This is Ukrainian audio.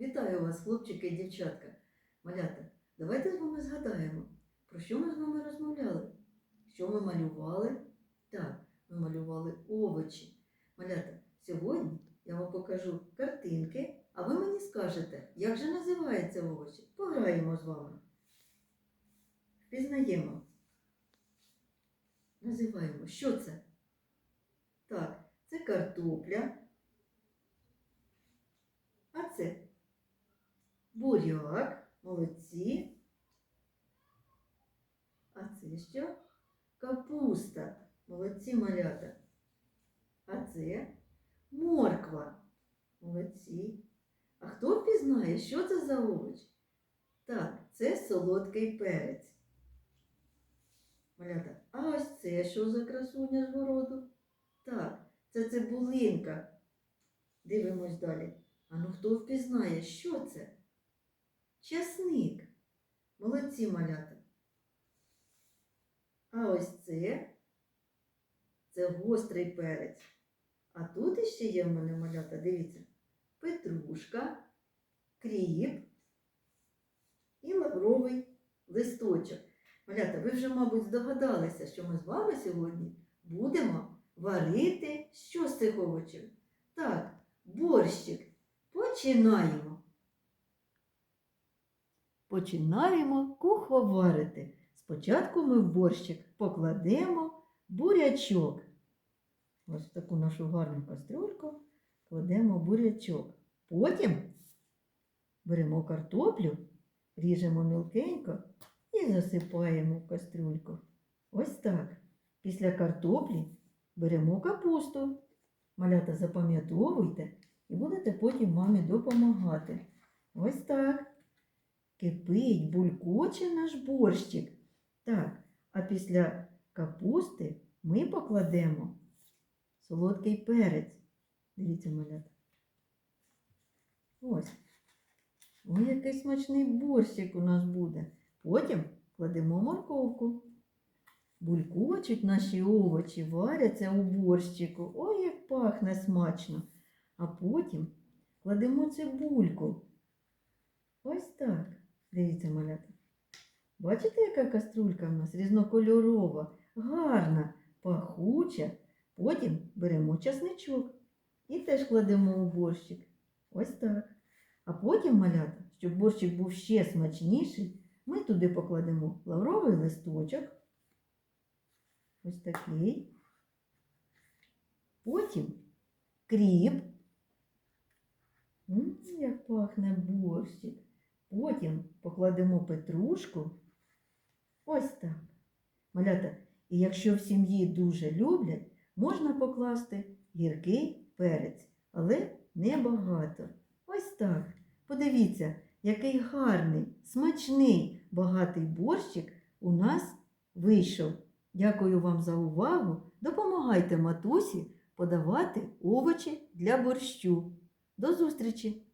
Вітаю вас, хлопчики і дівчатка. Малята, давайте з вами згадаємо, про що ми з вами розмовляли. Що ми малювали? Так, ми малювали овочі. Малята, сьогодні я вам покажу картинки, а ви мені скажете, як же називаються овочі. Пограємо з вами. Впізнаємо. Називаємо. Що це? Так, це картопля. А це буряк, молодці. А це що? Капуста. Молодці малята. А це морква. Молодці. А хто впізнає, що це за овоч? Так, це солодкий перець. Малята, а ось це що за красуня з городу? Так, це цибулинка. Дивимось далі. А ну хто впізнає, що це? Часник. Молодці малята. А ось це, це гострий перець. А тут іще є в мене малята, дивіться, петрушка, кріп і лавровий листочок. Малята, ви вже, мабуть, здогадалися, що ми з вами сьогодні будемо варити що з цих овочів? Так, борщик. Починаємо. Починаємо куховарити. Спочатку ми в борщик покладемо бурячок. Ось в таку нашу гарну кастрюльку кладемо бурячок. Потім беремо картоплю, ріжемо мілкенько і засипаємо в кастрюльку. Ось так. Після картоплі беремо капусту. Малята запам'ятовуйте і будете потім мамі допомагати. Ось так. Кипить, булькоче наш борщик. Так, а після капусти ми покладемо солодкий перець. Дивіться, малята. Ось. Ой, який смачний борщик у нас буде. Потім кладемо морковку. Булькочуть наші овочі, варяться у борщику. Ой, як пахне смачно. А потім кладемо цибульку. Дивіться, малята. Бачите, яка каструлька в нас різнокольорова, гарна, пахуча. Потім беремо часничок і теж кладемо у борщик. Ось так. А потім, малята, щоб борщик був ще смачніший, ми туди покладемо лавровий листочок. Ось такий. Потім кріп. М, як пахне борщик. Потім покладемо петрушку. Ось так. Малята, і якщо в сім'ї дуже люблять, можна покласти гіркий перець, але небагато. Ось так. Подивіться, який гарний, смачний, багатий борщик у нас вийшов. Дякую вам за увагу. Допомагайте матусі подавати овочі для борщу. До зустрічі!